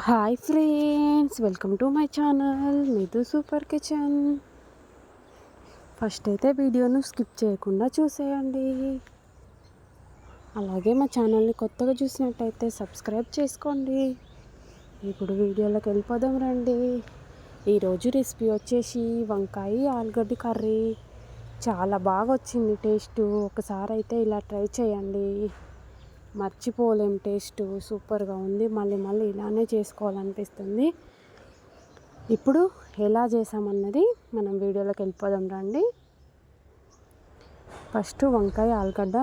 Hi friends welcome to my channel. మీదు super kitchen. First అయితే వీడియోను skip చేయకుండా చూసేయండి. అలాగే మా ఛానల్ని కొత్తగా చూసినట్టయితే సబ్స్క్రైబ్ చేసుకోండి. ఇప్పుడు వీడియోలోకి వెళ్ళిపోదాం రండి. ఈరోజు రెసిపీ వచ్చేసి వంకాయ ఆలుగడ్డ కర్రీ. చాలా బాగా వచ్చింది టేస్ట్. ఒకసారి అయితే ఇలా ట్రై చేయండి. మర్చిపోలేం టేస్ట్ సూపర్గా ఉంది. మళ్ళీ మళ్ళీ ఇలానే చేసుకోవాలనిపిస్తుంది. ఇప్పుడు ఎలా చేసామన్నది మనం వీడియోలోకి వెళ్ళిపోదాం రండి. ఫస్ట్ వంకాయ ఆలుగడ్డ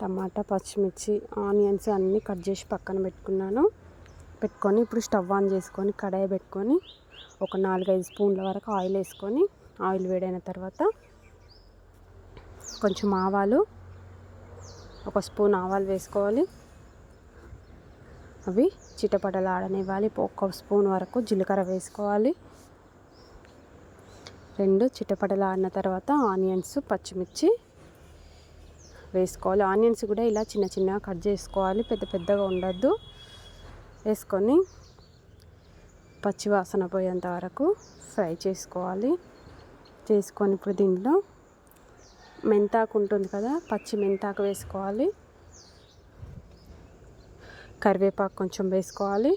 టమాటా పచ్చిమిర్చి ఆనియన్స్ అన్నీ కట్ చేసి పక్కన పెట్టుకున్నాను. పెట్టుకొని ఇప్పుడు స్టవ్ ఆన్ చేసుకొని కడాయి పెట్టుకొని ఒక నాలుగైదు స్పూన్ల వరకు ఆయిల్ వేసుకొని ఆయిల్ వేడైన తర్వాత కొంచెం ఆవాలు ఒక స్పూన్ ఆవాలు వేసుకోవాలి. అవి చిటపటలు ఆడనివ్వాలి ఒక స్పూన్ వరకు జీలకర్ర వేసుకోవాలి. రెండు చిటపటలు ఆడిన తర్వాత ఆనియన్స్ పచ్చిమిర్చి వేసుకోవాలి. ఆనియన్స్ కూడా ఇలా చిన్న చిన్నగా కట్ చేసుకోవాలి. పెద్ద పెద్దగా ఉండద్దు. వేసుకొని పచ్చివాసన పోయేంత వరకు ఫ్రై చేసుకోవాలి. చేసుకొని ఇప్పుడు దీంట్లో మెంతాకు ఉంటుంది కదా పచ్చి మెంతాకు వేసుకోవాలి. కరివేపాకు కొంచెం వేసుకోవాలి.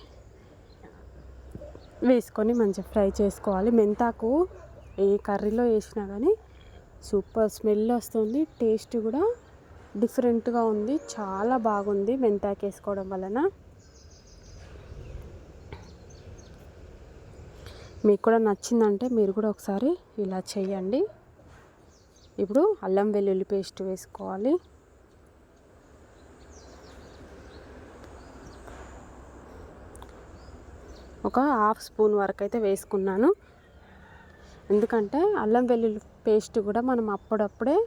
వేసుకొని మంచిగా ఫ్రై చేసుకోవాలి. మెంతాకు ఏ కర్రీలో వేసినా కానీ సూపర్ స్మెల్ వస్తుంది టేస్ట్ కూడా డిఫరెంట్గా ఉంది చాలా బాగుంది మెంతాకు వేసుకోవడం వలన. మీకు కూడా నచ్చిందంటే మీరు కూడా ఒకసారి ఇలా చేయండి. ఇప్పుడు అల్లం వెల్లుల్లి పేస్ట్ వేసుకోవాలి. ఒక హాఫ్ స్పూన్ వరకు అయితే వేసుకున్నాను. ఎందుకంటే అల్లం వెల్లుల్లి పేస్ట్ కూడా మనం అప్పుడప్పుడే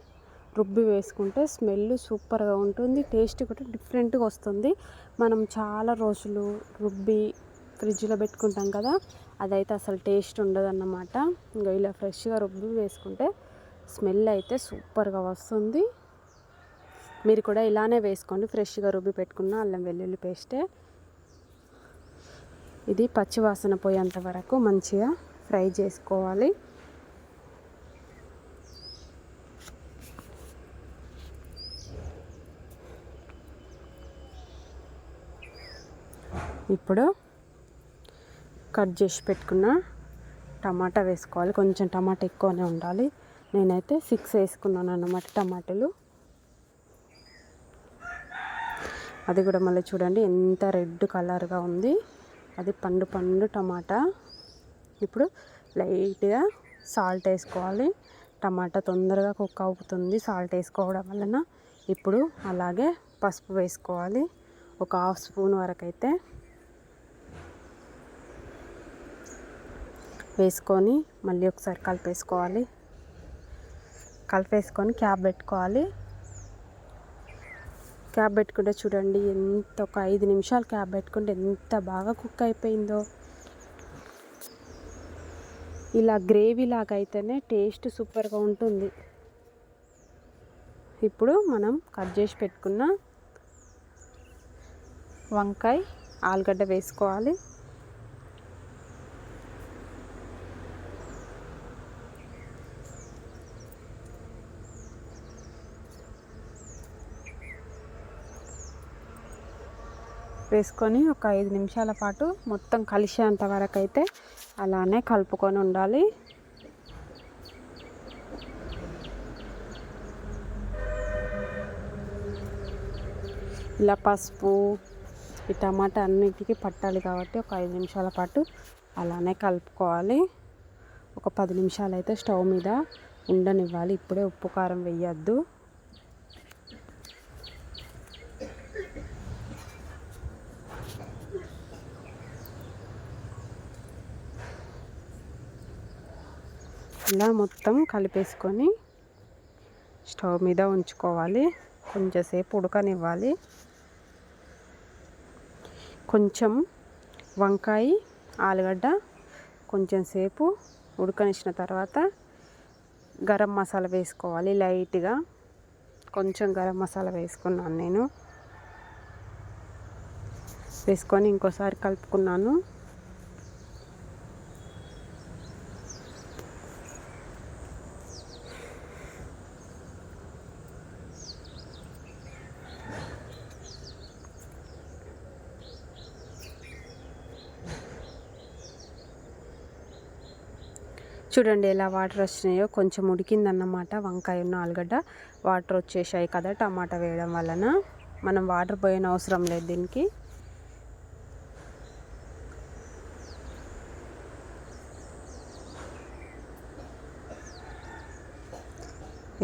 రుబ్బి వేసుకుంటే స్మెల్ సూపర్గా ఉంటుంది టేస్ట్ కూడా డిఫరెంట్గా వస్తుంది. మనం చాలా రోజులు రుబ్బి ఫ్రిడ్జ్లో పెట్టుకుంటాం కదా అదైతే అసలు టేస్ట్ ఉండదు అన్నమాట ఇంకా ఇలా ఫ్రెష్గా రుబ్బి వేసుకుంటే స్మెల్ అయితే సూపర్గా వస్తుంది. మీరు కూడా ఇలానే వేసుకోండి. ఫ్రెష్గా రుబ్బి పెట్టుకున్న అల్లం వెల్లుల్లి పేస్టే. ఇది పచ్చివాసన పోయేంత వరకు మంచిగా ఫ్రై చేసుకోవాలి. ఇప్పుడు కట్ చేసి పెట్టుకున్న టమాటా వేసుకోవాలి. కొంచెం టమాటా ఎక్కువనే ఉండాలి. నేనైతే సిక్స్ వేసుకున్నాను అన్నమాట టమాటాలు. అది కూడా మళ్ళీ చూడండి ఎంత రెడ్ కలర్గా ఉంది. అది పండు పండు టమాటా. ఇప్పుడు లైట్గా సాల్ట్ వేసుకోవాలి. టమాటా తొందరగా కుక్ అవుతుంది సాల్ట్ వేసుకోవడం వలన. ఇప్పుడు అలాగే పసుపు వేసుకోవాలి. ఒక హాఫ్ స్పూన్ వరకు అయితే వేసుకొని మళ్ళీ ఒకసారి కలిపేసుకోవాలి. కలిపేసుకొని క్యాప్ పెట్టుకోవాలి. క్యాప్ పెట్టుకుంటే చూడండి ఎంత ఒక ఐదు నిమిషాలు క్యాప్ పెట్టుకుంటే ఎంత బాగా కుక్ అయిపోయిందో. ఇలా గ్రేవీ లాగా అయితేనే టేస్ట్ సూపర్గా ఉంటుంది. ఇప్పుడు మనం కట్ చేసి పెట్టుకున్న వంకాయ ఆలుగడ్డ వేసుకోవాలి. వేసుకొని ఒక ఐదు నిమిషాల పాటు మొత్తం కలిసేంత వరకు అయితే అలానే కలుపుకొని ఉండాలి. ఇలా పసుపు ఈ టమాటా అన్నిటికీ పట్టాలి కాబట్టి ఒక ఐదు నిమిషాల పాటు అలానే కలుపుకోవాలి. ఒక పది నిమిషాలు అయితే స్టవ్ మీద ఉండనివ్వాలి. ఇప్పుడే ఉప్పు కారం వేయద్దు. ఇలా మొత్తం కలిపేసుకొని స్టవ్ మీద ఉంచుకోవాలి. కొంచెంసేపు ఉడకనివ్వాలి. కొంచెం వంకాయ ఆలుగడ్డ కొంచెంసేపు ఉడకనిచ్చిన తర్వాత గరం మసాలా వేసుకోవాలి లైట్గా. కొంచెం గరం మసాలా వేసుకున్నాను నేను. వేసుకొని ఇంకోసారి కలుపుకున్నాను. చూడండి ఎలా వాటర్ వచ్చినాయో. కొంచెం ఉడికిందన్నమాట వంకాయ ఉన్న ఆలుగడ్డ. వాటర్ వచ్చేసాయి కదా టమాటా వేయడం వలన. మనం వాటర్ పోయిన అవసరం లేదు దీనికి.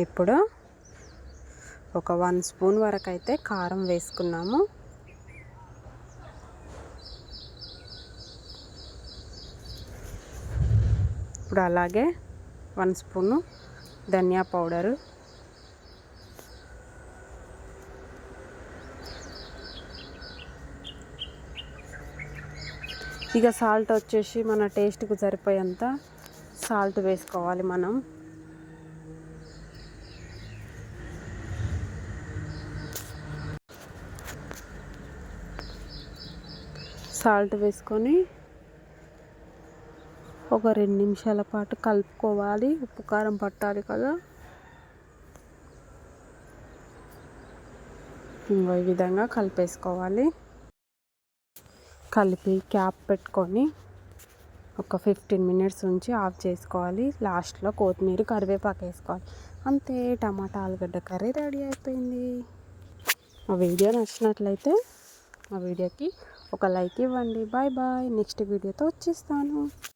ఇప్పుడు ఒక వన్ స్పూన్ వరకు అయితే కారం వేసుకున్నాము. ఇప్పుడు అలాగే వన్ స్పూను ధనియా పౌడరు. ఇక సాల్ట్ వచ్చేసి మన టేస్ట్కు సరిపోయేంత సాల్ట్ వేసుకోవాలి మనం. సాల్ట్ వేసుకొని ఒక రెండు నిమిషాల పాటు కలుపుకోవాలి. ఉప్పు కారం పట్టాలి కదా. ఇంకో ఈ విధంగా కలిపేసుకోవాలి. కలిపి క్యాప్ పెట్టుకొని ఒక ఫిఫ్టీన్ మినిట్స్ ఉంచి ఆఫ్ చేసుకోవాలి. లాస్ట్లో కొత్తిమీర కరివేపాకు వేసుకోవాలి. అంతే టమాటా ఆలుగడ్డ కర్రీ రెడీ అయిపోయింది. మా వీడియో నచ్చినట్లయితే మా వీడియోకి ఒక లైక్ ఇవ్వండి. Bye bye. నెక్స్ట్ వీడియోతో వచ్చేస్తాను.